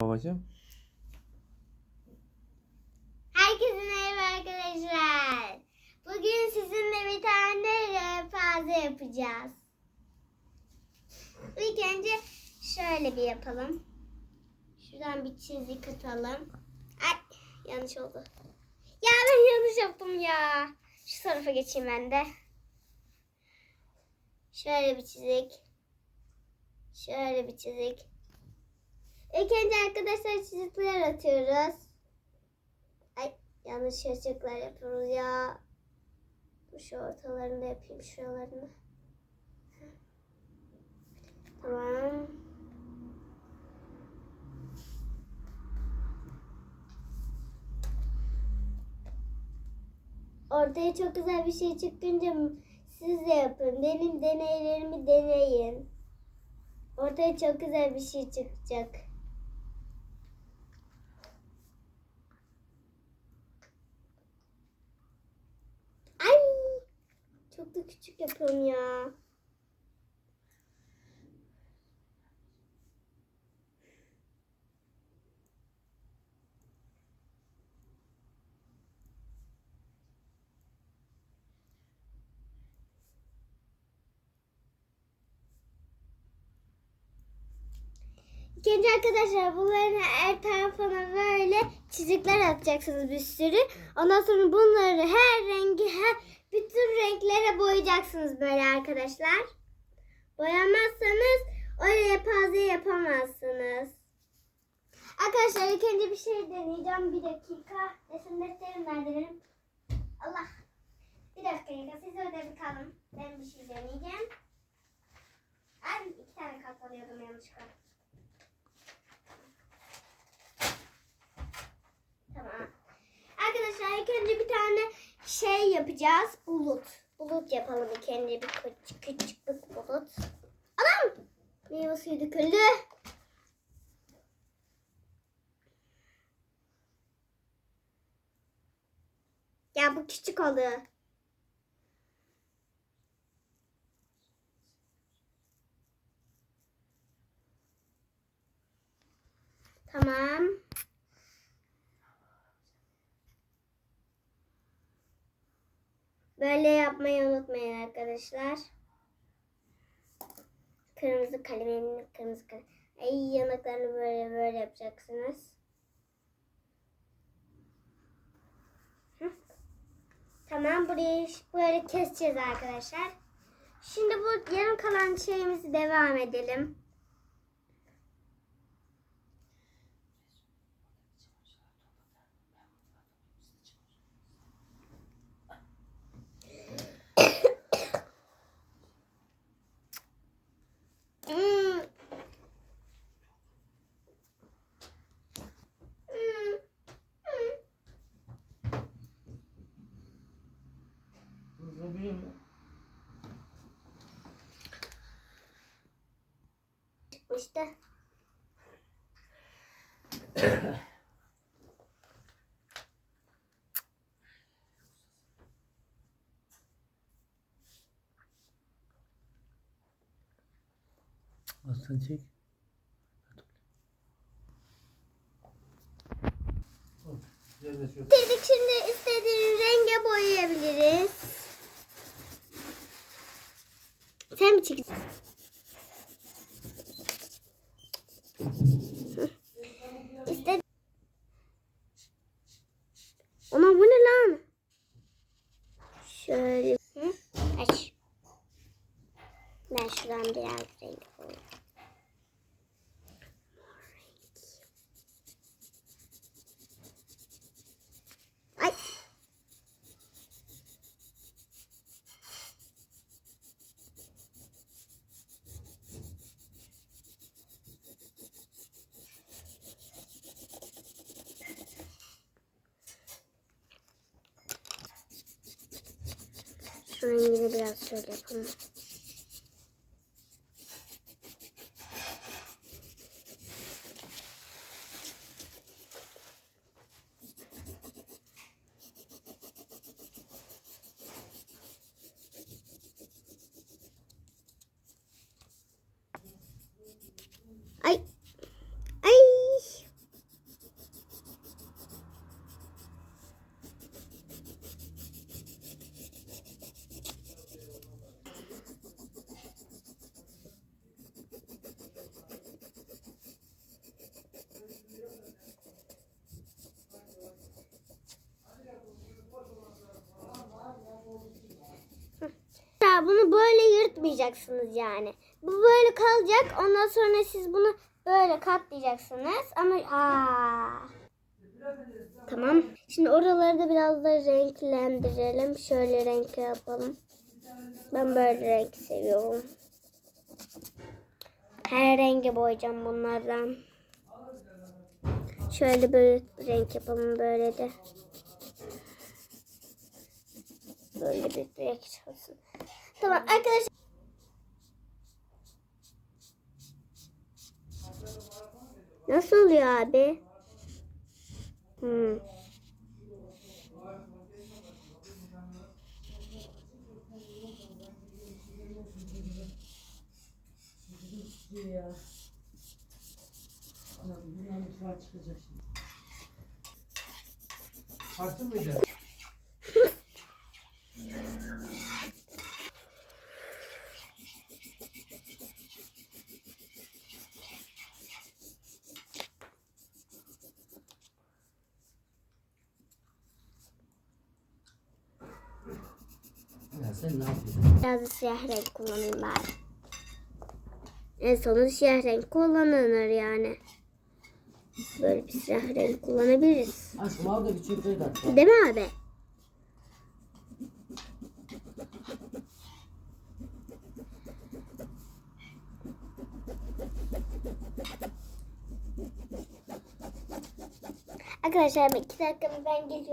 babacığım? Herkese merhaba arkadaşlar. Bugün sizinle bir tane refaze yapacağız. İlk önce şöyle bir yapalım. Şuradan bir çizik atalım. Ay yanlış oldu. Ya ben yanlış yaptım ya. Şu tarafa geçeyim ben de. Şöyle bir çizik. Şöyle bir çizik. İlk önce arkadaşlar çizikler atıyoruz. Ay yanlış çocuklar yapıyoruz ya. Dur şu ortalarını da yapayım şuralarını. Tamam. Ortaya çok güzel bir şey çıkınca siz de yapın. Benim deneylerimi deneyin. Ortaya çok güzel bir şey çıkacak. Ay! Çok da küçük yapıyorum ya. İkinci arkadaşlar bunların her tarafına böyle çizikler atacaksınız bir sürü. Ondan sonra bunları her rengi her bütün renklere boyayacaksınız böyle arkadaşlar. Boyamazsanız oraya paze yapamazsınız. Arkadaşlar ilk önce bir şey deneyeceğim. Bir dakika. Resim defterim nerede benim? Allah. Bir dakika. Siz orada bir kalın. Ben bir şey deneyeceğim. Ay iki tane katlanıyordum yanlışlıkla. Tamam. Arkadaşlar ilk önce bir tane şey yapacağız. Bulut. Bulut yapalım ilk önce bir küçük küçük bir bulut. Anam! Meyve suyu döküldü. Ya bu küçük oldu. Tamam. Böyle yapmayı unutmayın arkadaşlar. Kırmızı kalemin kırmızı kalem. Ay yanaklarını böyle böyle yapacaksınız. Hı. Tamam burayı böyle keseceğiz arkadaşlar. Şimdi bu yarım kalan şeyimizi devam edelim. Hmm. Hmm. Çıkmıştı. Aslan çek. Dedik şimdi Sen Rengini biraz şöyle yapalım. Boyamayacaksınız yani. Bu böyle kalacak. Ondan sonra siz bunu böyle katlayacaksınız. Ama aa. Tamam. Şimdi oraları da biraz da renklendirelim. Şöyle renk yapalım. Ben böyle renk seviyorum. Her renge boyayacağım bunlardan. Şöyle böyle renk yapalım böyle de. Böyle bir renk olsun. Tamam arkadaşlar. Nasıl oluyor abi? Hmm. Bundan mutfağa çıkacak şimdi. Açtın mıydı? Ya sen ne yapıyorsun? Biraz da siyah renk kullanayım bari. En sonu siyah renk kullanılır yani. Böyle bir siyah renk kullanabiliriz. Aşkım al da bir de at. Değil mi abi? Arkadaşlar iki dakika bir ben geliyorum.